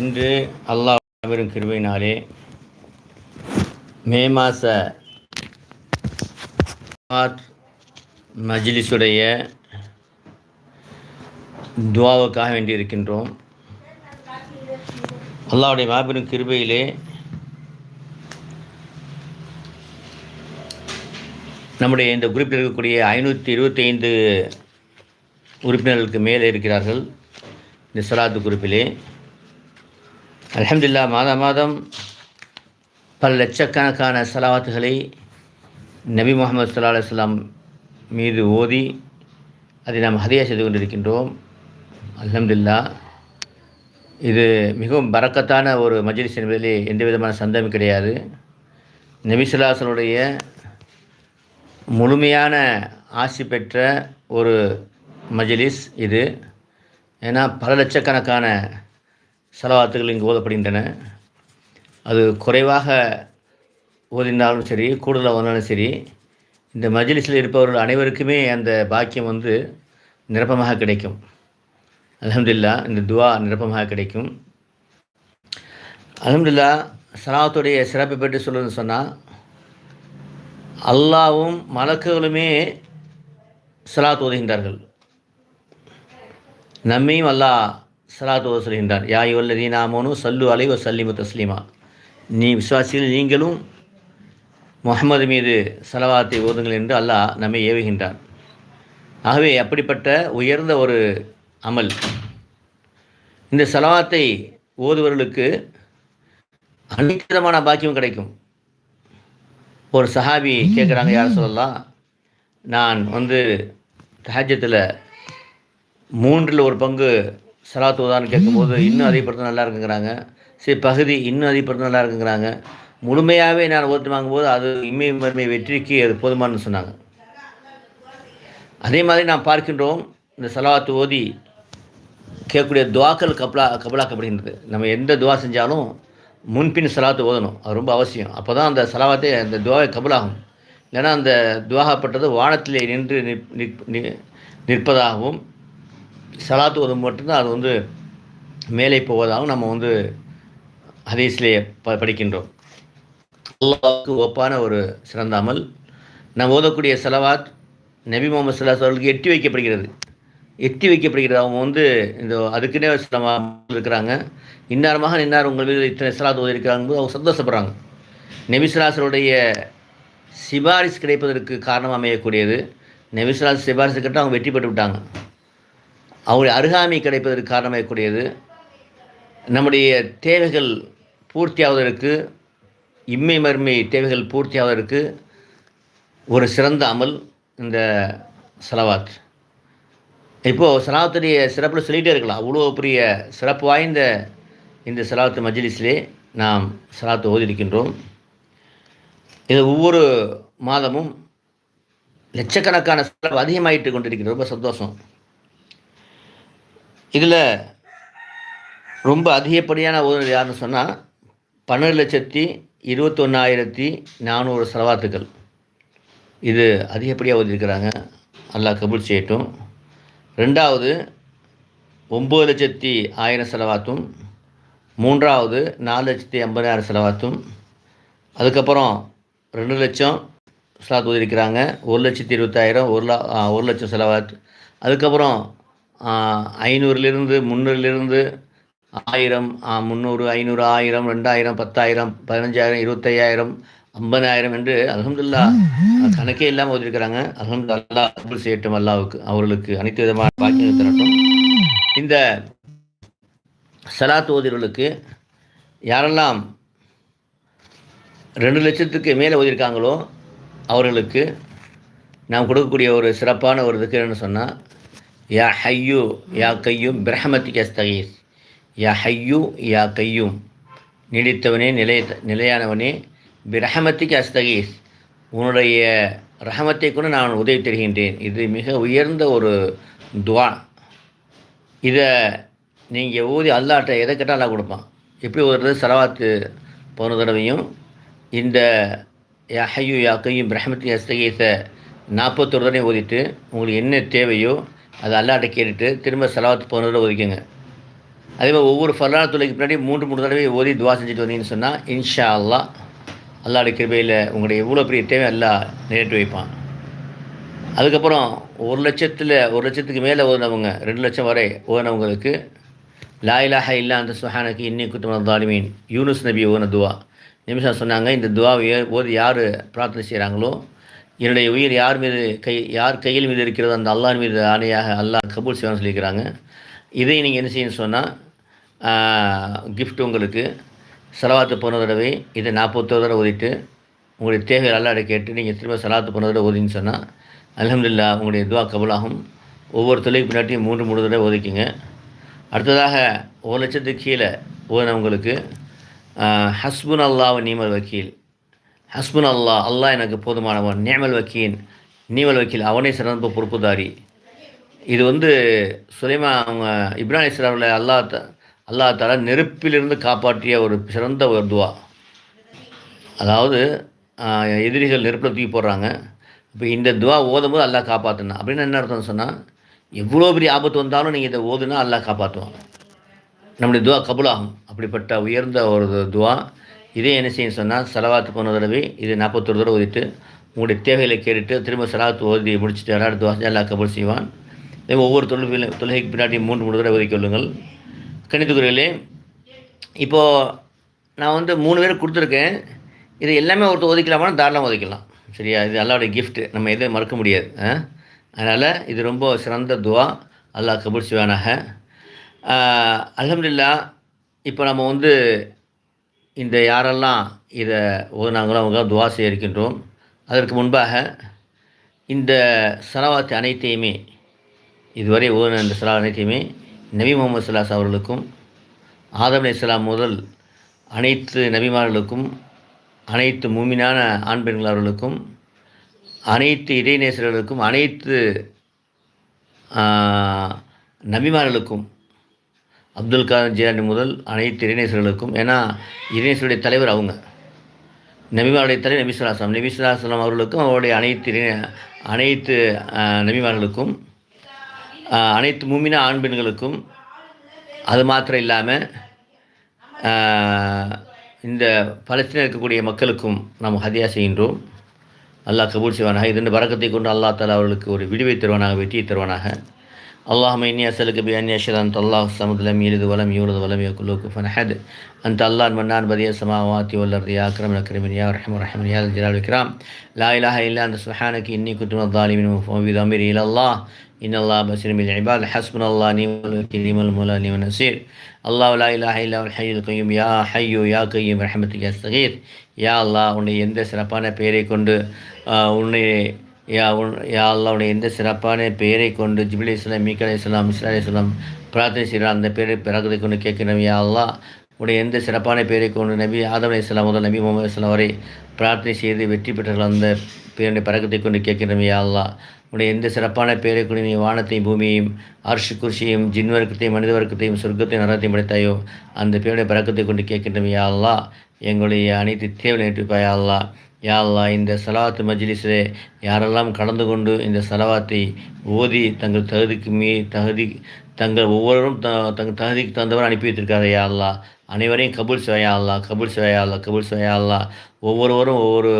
இன்று அல்லாஹ் பெரும் கிருபையினாலே மே மாத மஜ்லிஸுடைய துவாவுக்காக வேண்டியிருக்கின்றோம் அல்லாவுடைய மாபெரும் கிருபையிலே நம்முடைய இந்த குரூப்பில் இருக்கக்கூடிய ஐநூற்றி இருபத்தைந்து உறுப்பினர்களுக்கு மேலே இருக்கிறார்கள். இந்த சலாத்து குறிப்பிலே. அலமதுல்லா மாதம் மாதம் பல லட்சக்கணக்கான சலாவாத்துகளை நபி முகமது சல்லா அலுவலாம் மீது ஓதி அதை நாம் ஹதியா செய்து கொண்டிருக்கின்றோம். அலமதுல்லா இது மிகவும் பறக்கத்தான ஒரு மஜ்லிஸ் என்பதிலே எந்த விதமான சந்தேகம் கிடையாது. நபிசுல்லாசனுடைய முழுமையான ஆசி பெற்ற ஒரு மஜ்லிஸ் இது. ஏன்னா பல லட்சக்கணக்கான செலவாத்துகள் இங்கு ஓதப்படுகின்றன அது குறைவாக ஓதினாலும் சரி கூடுதலாக ஓதினாலும் சரி இந்த மஜ்லிஸில் இருப்பவர்கள் அனைவருக்குமே அந்த பாக்கியம் வந்து நிரப்பமாக கிடைக்கும். அலமதுல்லா இந்த துவா நிரப்பமாக கிடைக்கும். அலமதுல்லா சலாத்துடைய சிறப்பை பற்றி சொல்லுன்னு சொன்னால் அல்லாவும் மலக்குகளுமே சலாத் ஓதுகின்றார்கள். நம்மையும் அல்லாஹ் சலாத்து சொல்கின்றார் யாய் வல்லதி நாமோனு சல்லு அலைவ சல்லிமு தஸ்லீமா. நீ விசுவாசிகள் நீங்களும் முகமது மீது செலவாத்தை ஓதுங்கள் என்று அல்லாஹ் நம்மை ஏவுகின்றான். ஆகவே அப்படிப்பட்ட உயர்ந்த ஒரு அமல். இந்த செலவாத்தை ஓதுவர்களுக்கு அனைத்து விதமான பாக்கியம் கிடைக்கும். ஒரு சஹாபி கேட்குறாங்க யார் சொல்லலாம் நான் வந்து தஹஜத்தில் மூன்றில் ஒரு பங்கு சலாத்து ஓதான்னு கேட்கும்போது இன்னும் அதிகப்படுத்த நல்லா இருக்குங்கிறாங்க சரி பகுதி இன்னும் அதிகப்படுத்த நல்லா இருக்குங்கிறாங்க முழுமையாகவே நான் ஓட்டு வாங்கும்போது அது இம்மை மருமை வெற்றிக்கு அது போதுமானு சொன்னாங்க. அதே மாதிரி நாம் பார்க்கின்றோம் இந்த சலாத்து ஓதி கேட்கக்கூடிய துவாக்கள் கபலா கபலாக்கப்படுகின்றது. நம்ம எந்த துவா செஞ்சாலும் முன்பின் சலாத்து ஓதணும். அது ரொம்ப அவசியம். அப்போ தான் அந்த சலாவத்தை அந்த துவாவை கபலாகும். ஏன்னா அந்த துவாகப்பட்டது வானத்திலே நின்று நிற்பதாகவும் சலாத்து ஓதும் மட்டும்தான் அது வந்து மேலே போவதாகவும் நம்ம வந்து ஹதீஸ்லேயே ப படிக்கின்றோம். அல்லாவுக்கு ஒப்பான ஒரு சிறந்த அமல் நாம் ஓதக்கூடிய செலவாத் நபி முகமது சல்லாஸ் அவர்களுக்கு எட்டி வைக்கப்படுகிறது. எட்டி வைக்கப்படுகிறது. அவங்க வந்து இந்த அதுக்குன்னே இருக்கிறாங்க. இன்னாரமாக இன்னார் உங்கள் மீது இத்தனை சலாத் ஓதிருக்கிறாங்க அவங்க சந்தோஷப்படுறாங்க. நெபிசலாசருடைய சிபாரிசு கிடைப்பதற்கு காரணம் அமையக்கூடியது. நபிசுலாஸ் சிபாரிசு கிட்ட அவங்க வெற்றி பெற்று விட்டாங்க. அவருடைய அருகாமை கிடைப்பதற்கு காரணமாகக்கூடியது நம்முடைய தேவைகள் பூர்த்தியாவதற்கு இம்மை மருமை தேவைகள் பூர்த்தியாவதற்கு ஒரு சிறந்த அமல் இந்த செலவாத். இப்போது சலாத்துடைய சிறப்பில் சொல்லிகிட்டே இருக்கலாம். அவ்வளோ பெரிய சிறப்பு வாய்ந்த இந்த சலாத்து மஜ்லிஸிலே நாம் சலாத்து ஓதிருக்கின்றோம் இது ஒவ்வொரு மாதமும் லட்சக்கணக்கான செலவு அதிகமாகிட்டு கொண்டிருக்கிறது. ரொம்ப சந்தோஷம். இதில் ரொம்ப அதிகப்படியான ஓதுநர் யாருன்னு சொன்னால் பன்னெண்டு லட்சத்தி இருபத்தொன்னாயிரத்தி நானூறு செலவாத்துக்கள். இது அதிகப்படியாக ஓதியிருக்கிறாங்க அல்லாஹ் கபூல் செய்யட்டும். ரெண்டாவது ஒம்பது லட்சத்தி ஆயிரம் செலவாத்தும் மூன்றாவது நாலு லட்சத்தி ஐம்பதாயிரம் செலவாத்தும் அதுக்கப்புறம் ரெண்டு லட்சம் செலவாத்து ஓதியிருக்கிறாங்க ஒரு லட்சத்தி இருபத்தாயிரம் ஒரு லா ஒரு லட்சம் செலவாத்து அதுக்கப்புறம் ஐநூறுலேருந்து முந்நூறுலேருந்து ஆயிரம் முந்நூறு ஐநூறு ஆயிரம் ரெண்டாயிரம் பத்தாயிரம் பதினஞ்சாயிரம் இருபத்தையாயிரம் ஐம்பதாயிரம் என்று அலமதுல்லா கணக்கே இல்லாமல் ஓதிருக்கிறாங்க. அலமது அல்லா அபுல் செய்யட்டும் அல்லாவுக்கு அவர்களுக்கு அனைத்து விதமான பாக்கியம் தரட்டும். இந்த சலாத் ஓதிர்களுக்கு யாரெல்லாம் ரெண்டு லட்சத்துக்கு மேலே ஓதிருக்காங்களோ அவர்களுக்கு நாம் கொடுக்கக்கூடிய ஒரு சிறப்பான ஒரு இதுக்கு என்னன்னு சொன்னால் யா ஹையூ யா கையும் பிரஹமத்திக் அஸ்தகீஸ் யா ஹையூ யா கையும். நீடித்தவனே நிலைய நிலையானவனே பிரஹமத்திக்கு அஸ்தகீஸ் உன்னுடைய ரஹமத்தை கூட நான் உதவி தருகின்றேன். இது மிக உயர்ந்த ஒரு துவா. இதை நீங்கள் ஊதி அல்லாட்ட எதை கேட்டால் அல்லா கொடுப்பான். எப்படி ஒரு செலவாத்து போன தடவையும் இந்த யா ஹையு யா கையும் பிரஹமத்திக் அஸ்தகீஸை நாற்பத்தொரு தடவை ஓதிட்டு உங்களுக்கு என்ன தேவையோ அதை அல்லாட்ட கேட்டுட்டு திரும்ப செலவாத்து போனதில் ஒதுக்குங்க. அதே மாதிரி ஒவ்வொரு ஃபர்லான தொலைக்கு பின்னாடி மூன்று மூணு தடவை ஓதி துவா செஞ்சுட்டு வந்தீங்கன்னு சொன்னால் இன்ஷா அல்லா அல்லாட கிருபையில் உங்களுடைய எவ்வளோ பெரிய தேவை எல்லாம் நிறைவேற்றி வைப்பான். அதுக்கப்புறம் ஒரு லட்சத்தில் ஒரு லட்சத்துக்கு மேலே ஓதினவங்க ரெண்டு லட்சம் வரை ஓதினவங்களுக்கு லாயிலாக இல்லா அந்த சுஹானுக்கு இன்னி குத்துமன் தாலிமீன் யூனுஸ் நபி ஓன துவா. நிமிஷம் சொன்னாங்க இந்த துவாவை ஓதி யார் பிரார்த்தனை செய்கிறாங்களோ என்னுடைய உயிர் யார் மீது கை யார் கையில் மீது இருக்கிறதோ அந்த அல்லாஹ் மீது ஆணையாக அல்லாஹ் கபூல் செய்வான்னு சொல்லியிருக்கிறாங்க இதை நீங்கள் என்ன செய்யணும்னு சொன்னால் கிஃப்ட் உங்களுக்கு செலவாத்து போன தடவை இதை நாற்பத்தோரு தடவை ஓதிட்டு உங்களுடைய தேவைகள் அல்லாட கேட்டு நீங்கள் திரும்ப செலவாத்து போன தடவை ஓதின்னு சொன்னால் அலமதுல்லா உங்களுடைய துவா கபலாகும். ஒவ்வொரு தொழிலுக்கு பின்னாட்டியும் மூன்று மூணு தடவை ஒதுக்கிங்க அடுத்ததாக ஒரு லட்சத்துக்கு கீழே ஓதினவங்களுக்கு ஹஸ்புன் அல்லாஹ் நீமல் வக்கீல். ஹஸ்பன் அல்லாஹ் அல்லாஹ் எனக்கு போதுமானவன் நேமல் வக்கீன் நீமல் வக்கீல் அவனே சிறந்த பொறுப்புதாரி. இது வந்து சுலைமா அவங்க இப்ராஹிம் இஸ்லாமில் அல்லா த அல்லா தால நெருப்பிலிருந்து காப்பாற்றிய ஒரு சிறந்த ஒரு துவா. அதாவது எதிரிகள் நெருப்பில் தூக்கி போடுறாங்க. இப்போ இந்த துவா ஓதும் போது அல்லா காப்பாற்றினா அப்படின்னு என்ன அர்த்தம் சொன்னால் எவ்வளோ பெரிய ஆபத்து வந்தாலும் நீங்கள் இதை ஓதுனா அல்லா காப்பாற்றுவான் நம்முடைய துவா கபுலாகும். அப்படிப்பட்ட உயர்ந்த ஒரு துவா. இதே என்ன செய்யும் சொன்னால் செலவாத்து போன தடவை இது நாற்பத்தொரு தடவை ஓதிட்டு உங்களுடைய தேவைகளை கேட்டுட்டு திரும்ப செலவாத்து ஓதி முடிச்சுட்டு யாராவது துவா அல்லா கபுல் செய்வான். இதே ஒவ்வொரு தொழில் தொழுகைக்கு பின்னாடி மூன்று மூணு தடவை ஒதுக்கி கொள்ளுங்கள். கணித்துக்குறையிலே இப்போது நான் வந்து மூணு பேர் கொடுத்துருக்கேன். இது எல்லாமே ஒருத்தர் ஒதுக்கலாமா தாராளம் ஒதுக்கலாம். சரியா? இது அல்லாவுடைய கிஃப்ட்டு நம்ம எதுவும் மறக்க முடியாது. அதனால் இது ரொம்ப சிறந்த துவா. அல்லாஹ் கபூர் சிவானாக அலமதுல்லா இப்போ நம்ம வந்து இந்த யாரெல்லாம் இதை ஓதுனாங்களோ அவங்க துவா செய்யிருக்கின்றோம் அதற்கு முன்பாக இந்த சலவாத்து அனைத்தையுமே இதுவரை ஓதுன இந்த சலா அனைத்தையுமே நபி முகமது சலாஸ் அவர்களுக்கும் ஆதம் அலி இஸ்லாம் முதல் அனைத்து நபிமார்களுக்கும் அனைத்து மூமினான ஆண் பெண்கள் அவர்களுக்கும் அனைத்து இடைநேசர்களுக்கும் அனைத்து நபிமார்களுக்கும் அப்துல் காதர் ஜியானி முதல் அனைத்து இறைநேசர்களுக்கும் ஏன்னா இறைநேசருடைய தலைவர் அவங்க. நபிமாருடைய தலைவர் நபிசுலாசலம் நபிசுலாசலம் அவர்களுக்கும் அவருடைய அனைத்து அனைத்து நபிமார்களுக்கும் அனைத்து மூமின ஆண் பெண்களுக்கும் அது மாத்திரம் இல்லாமல் இந்த பலஸ்தீன இருக்கக்கூடிய மக்களுக்கும் நாம் ஹதியா செய்கின்றோம். அல்லாஹ் கபூல் செய்வானாக. இதன் பறக்கத்தை கொண்டு அல்லா தாலா அவர்களுக்கு ஒரு விடுவை தருவானாக வெற்றியை தருவானாக. اللهم إني أسألك بأني أشهد أنت الله الصمد لم يلد ولم يولد ولم يكن له كفوا أحد أنت الله المنان بديع السماوات والأرض يا أكرم الأكرمين يا أرحم الراحمين يا ذا الجلال والإكرام لا إله إلا أنت سبحانك إني كنت من الظالمين وفوض أمري إلى الله إن الله بصير بالعباد حسبنا الله نعم الوكيل نعم المولى نعم النصير الله لا إله إلا هو الحي القيوم يا حي يا قيوم رحمتك أستغيث யா அல்லா உன்னை எந்த சிறப்பான பெயரை கொண்டு உன்னை யா உன் யா உன்னை எந்த சிறப்பான பெயரை கொண்டு ஜிபிலி இஸ்லாம் மீக்கல் இஸ்லாம் இஸ்லா இஸ்லாம் பிரார்த்தனை செய்கிறான் அந்த பெயரை பிறகுதை கொண்டு கேட்கிறோம் யா அல்லா உடைய எந்த சிறப்பான பெயரை கொண்டு நபி ஆதம் அலி இஸ்லாம் முதல் நபி முகமது இஸ்லாம் வரை பிரார்த்தனை செய்து வெற்றி பெற்றார்கள் அந்த பேருடைய பறக்கத்தை கொண்டு கேட்கிறோம் யா அல்லா உடைய எந்த சிறப்பான பெயரை கொண்டு நீ வானத்தையும் பூமியையும் அர்ஷு குர்ஷியையும் ஜின் வர்க்கத்தையும் மனித வர்க்கத்தையும் சொர்க்கத்தையும் நரத்தையும் படைத்தாயோ? அந்த பேருடைய பறக்கத்தை கொண்டு கேட்கின்றோம் யா அல்லா எங்களுடைய அனைத்து தேவை நேற்றுப்பாயா அல்லா யாழ்லா இந்த சலவாத்து மஜ்லிஸிலே யாரெல்லாம் கலந்து கொண்டு இந்த சலவாத்தை ஓதி தங்கள் தகுதிக்கு மீ தகுதி தங்கள் ஒவ்வொருவரும் த தங்கள் தகுதிக்கு தந்தவர் அனுப்பி வைத்திருக்காரு யாழ்லா அனைவரையும் கபூல் சிவையா அல்லா கபூல் சிவையா அல்லா கபூல் அல்லா ஒவ்வொருவரும் ஒவ்வொரு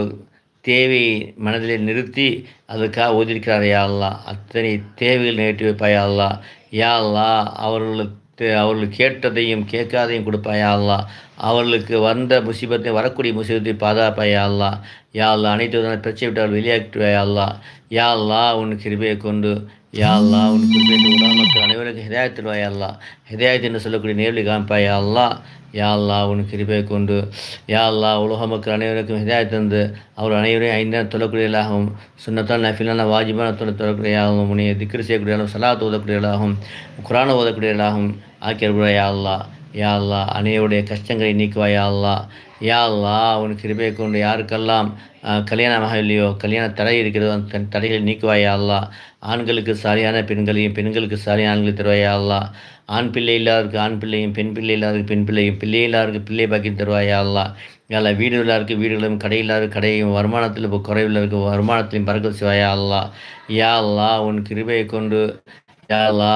தேவையை மனதிலே நிறுத்தி அதுக்காக ஓதியிருக்கிறார் யா அல்லா அத்தனை தேவைகள் நேற்று வைப்பாயா அல்லா யா அல்லா அவர்களுக்கு அவர்கள் கேட்டதையும் கேட்காதையும் கொடுப்பாயா அல்லா அவர்களுக்கு வந்த முசிபத்தை வரக்கூடிய முசிபத்தை பாதுகாப்பாயா அல்லா யா அல்லா அனைத்து விதமான பிரச்சனை விட்டால் வெளியாக்கிட்டுவாயா அல்லா யா அல்லா உன் கிருபையை கொண்டு யா அல்லா உன் கிருபையை உலக மக்கள் அனைவருக்கும் ஹிதாயத்திடுவாயா அல்லா ஹிதாயத் என்று சொல்லக்கூடிய நேரில் காமிப்பாயா அல்லா யா அல்லா உன் கிருபையை கொண்டு யா அல்லா உலக மக்கள் அனைவருக்கும் ஹிதாயத் தந்து அவர் அனைவரையும் ஐந்தாம் தொழக்கூடியலாகவும் சுண்ணத்தால் நஃபிலான வாஜிபான தொலை தொழக்கூடியதாகவும் உன்னை திக்ரு செய்யக்கூடியதாகவும் சலாத் ஓதக்கூடியதாகவும் குரான ஓதக்கூடியதாகவும் ஆக்கியர்களா யா அல்லா யா அல்லா அனைவருடைய கஷ்டங்களை நீக்குவாயா அல்லா யா அல்லா உன் கிருபையை கொண்டு யாருக்கெல்லாம் கல்யாணமாக இல்லையோ கல்யாண தடை இருக்கிறதோ அந்த தடைகளை நீக்குவாயா அல்லா. ஆண்களுக்கு சரியான பெண்களையும் பெண்களுக்கு சரியான ஆண்களையும் தருவாயா அல்லா. ஆண் பிள்ளை இல்லாதருக்கு ஆண் பிள்ளையும் பெண் பிள்ளை இல்லாதருக்கு பெண் பிள்ளையும் பிள்ளை இல்லாதருக்கு பிள்ளை பாக்கி தருவாயா அல்லா. எல்லா வீடு இல்லாருக்கு வீடுகளும் கடை இல்லாத கடையும் வருமானத்தில் இப்போ குறைவில் இருக்க வருமானத்திலையும் பறக்க செய்வாயா அல்லா. யா அல்லா உன் கிருபையை கொண்டு யா அல்லா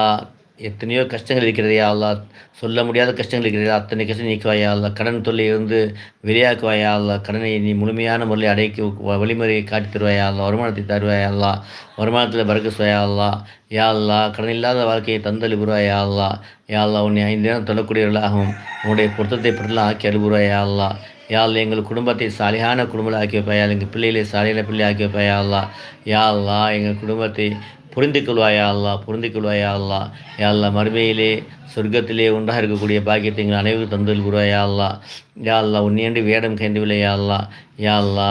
எத்தனையோ கஷ்டங்கள் இருக்கிறதையா அல்லா சொல்ல முடியாத கஷ்டங்கள் இருக்கிறதா அத்தனை கஷ்டம் நீக்குவாயா அல்லா கடன் தொல்லை வந்து வெளியாக்குவாயா அல்லா கடனை நீ முழுமையான முறையில் அடைக்க வ- வழிமுறையை காட்டி தருவாயா அல்லா வருமானத்தை தருவாயா அல்லா வருமானத்தில் பறக்க சுவையா அல்லா யா அல்லா கடன் இல்லாத வாழ்க்கையை தந்தல் புருவாயா அல்லா யா அல்லா உன்னை ஐந்து நேரம் தொழக்கூடியவர்களாகவும் உன்னுடைய பொருத்தத்தை பொருளாக ஆக்கி அழுகுறாயா அல்லா யாழ் எங்கள் குடும்பத்தை சாலையான குடும்பத்தில் ஆக்கி வைப்பாயா எங்கள் பிள்ளைகளை சாலையான பிள்ளை ஆக்கி வைப்பாயா அல்லா யா அல்லா எங்கள் குடும்பத்தை புரிந்து கொள்வாயா அல்லா புரிந்து கொள்வாயா அல்லா யா அல்லா மறுமையிலே சொர்க்கத்திலே ஒன்றாக இருக்கக்கூடிய பாக்கியத்தை எங்கள் அனைவரும் தந்தல் குருவாயா அல்லா யா அல்லா உன்னியண்டு வேடம் கைந்து யா அல்லா யா அல்லா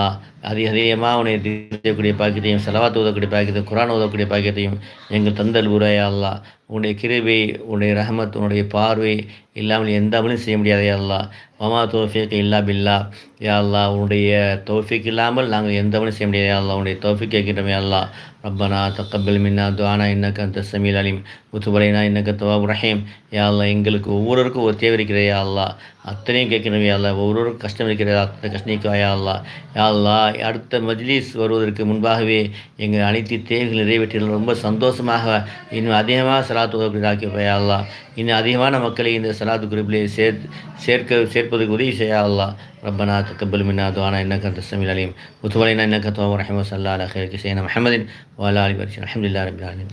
அதிக அதிகமாக உன்னை செய்யக்கூடிய பாக்கியத்தையும் செலவாத்து உதவக்கூடிய பாக்கியத்தையும் குரான் உதவக்கூடிய பாக்கியத்தையும் எங்கள் தந்தல் குருவாயா அல்லா உன்னுடைய கிருபை உன்னுடைய ரஹமத் உன்னுடைய பார்வை இல்லாமல் எந்த அமலும் செய்ய முடியாது அல்லா மமா தோஃபியக்கு இல்லா பில்லா. யாழ்லா உன்னுடைய தோஃபிக் இல்லாமல் நாங்கள் எந்த அமலும் செய்ய முடியாது. யாழ்லா உன்னுடைய தோஃபிக் கேட்கின்றோம் யாழ்லா அல்லா ரப்பனா தக்கபில் மின்னா துவானா இன்னக்க அந்த சமீல் அலீம். உத்துபலைனா இன்னக்க தவாப் ரஹீம். யாழ்லா எங்களுக்கு ஒவ்வொருவருக்கும் ஒரு தேவை இருக்கிற யாழ்லா அத்தனையும் கேட்கணும் யாழ்லா ஒவ்வொருவருக்கும் கஷ்டம் இருக்கிறதா அத்தனை கஷ்டம் யாழ்லா யாழ்லா அடுத்த மஜ்லிஸ் வருவதற்கு முன்பாகவே எங்கள் அனைத்து தேவைகள் நிறைவேற்றினால் ரொம்ப சந்தோஷமாக இன்னும் அதிகமாக சலாத்து உதவி ஆக்கிப்பா இன்னும் அதிகமான மக்களை இந்த சலாத்து குறிப்பிலே சேர் சேர்க்க சேர்ப்பதற்கு உதவி செய்யா அல்லா ربنا تقبل منا دعانا انك انت السميع العليم وتب علينا انك تواب رحيم وصلى الله على خير سيدنا محمد وعلى اله وصحبه الحمد لله رب العالمين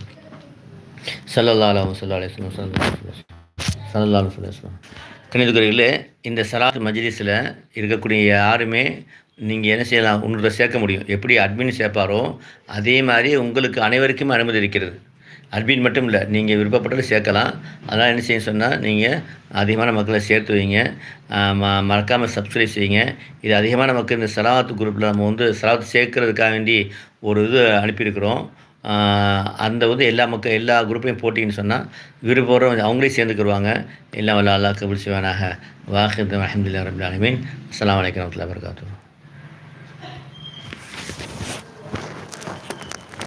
صلى الله عليه وسلم عليه وسلم صلى الله عليه وسلم صلى الله عليه وسلم கணிதக்குறைகளே இந்த சலாத் மஜ்லிஸில் இருக்கக்கூடிய யாருமே நீங்கள் என்ன செய்யலாம் உங்களை சேர்க்க முடியும் எப்படி அட்மின் சேர்ப்பாரோ அதே மாதிரி உங்களுக்கு அனைவருக்குமே அனுமதி இருக்கிறது அட்மின் மட்டும் இல்லை நீங்கள் விருப்பப்பட்டாலும் சேர்க்கலாம். அதனால் என்ன செய்ய சொன்னால் நீங்கள் அதிகமான மக்களை சேர்த்து வைங்க. ம மறக்காமல் சப்ஸ்கிரைப் செய்யுங்க. இது அதிகமான மக்கள் இந்த சலாத்து குரூப்பில் நம்ம வந்து சலாத்து சேர்க்கறதுக்காக வேண்டி ஒரு இது அனுப்பியிருக்கிறோம். அந்த வந்து எல்லா மக்கள் எல்லா குரூப்பையும் போட்டிங்கன்னு சொன்னால் விருப்பம் அவங்களே சேர்ந்துக்கிடுவாங்க எல்லாம் வல்ல அல்லாஹ் கபுல் சிவானாக வாஹித் அஹமதுல்லா ரபுல்லாலுமீன் அஸ்லாம் வலைக்கம் வரமத்துல வரகாத்தூர்